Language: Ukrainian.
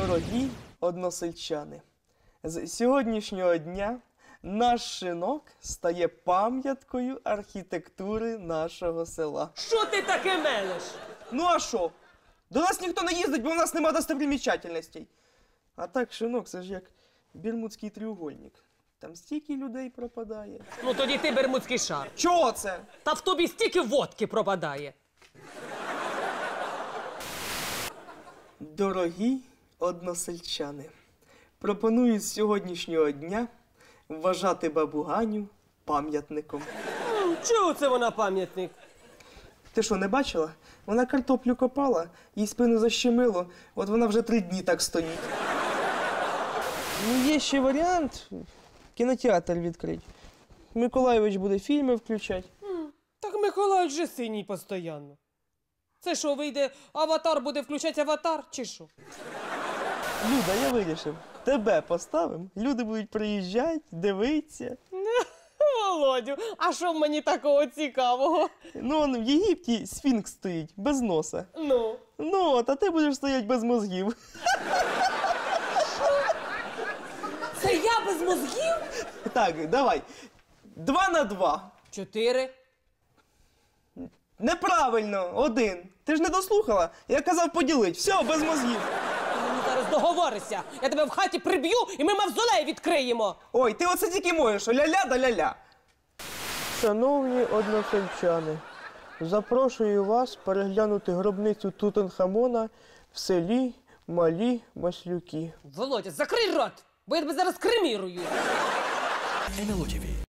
Дорогі односельчани, з сьогоднішнього дня наш шинок стає пам'яткою архітектури нашого села. Що ти таке мелеш? Ну а що? До нас ніхто не їздить, бо у нас нема достопримічательностей. А так, шинок, це ж як Бірмудський треугольник. Там стільки людей пропадає. Ну тоді ти бермудський шар. Чого це? Та в тобі стільки водки пропадає. Дорогі односельчани, пропоную з сьогоднішнього дня вважати бабу Ганю пам'ятником. Чого це вона пам'ятник? Ти що, не бачила? Вона картоплю копала, їй спину защемило, от вона вже три дні так стоїть. Ну, є ще варіант кінотеатр відкрити. Миколайович буде фільми включати. Так Миколай же синій постійно. Це що, вийде, аватар буде включати аватар, чи що? Люда, я вирішив. Тебе поставим, люди будуть приїжджати, дивитися. Володю, а що в мені такого цікавого? Ну, он в Єгипті сфінкс стоїть, без носа. Ну. Ну, от, а ти будеш стояти без мозгів. Це я без мозгів? Так, давай. Два на два. Чотири. Неправильно, один. Ти ж не дослухала. Я казав поділить. Все, без мозгів. Зараз договоришся. Я тебе в хаті приб'ю і ми мавзолей відкриємо. Ой, ти оце тільки можеш, ля-ля да ля-ля. Шановні односельчани, запрошую вас переглянути гробницю Тутанхамона в селі Малі Маслюки. Володя, закрий рот, бо я тебе зараз кремірую. НЛО ТВ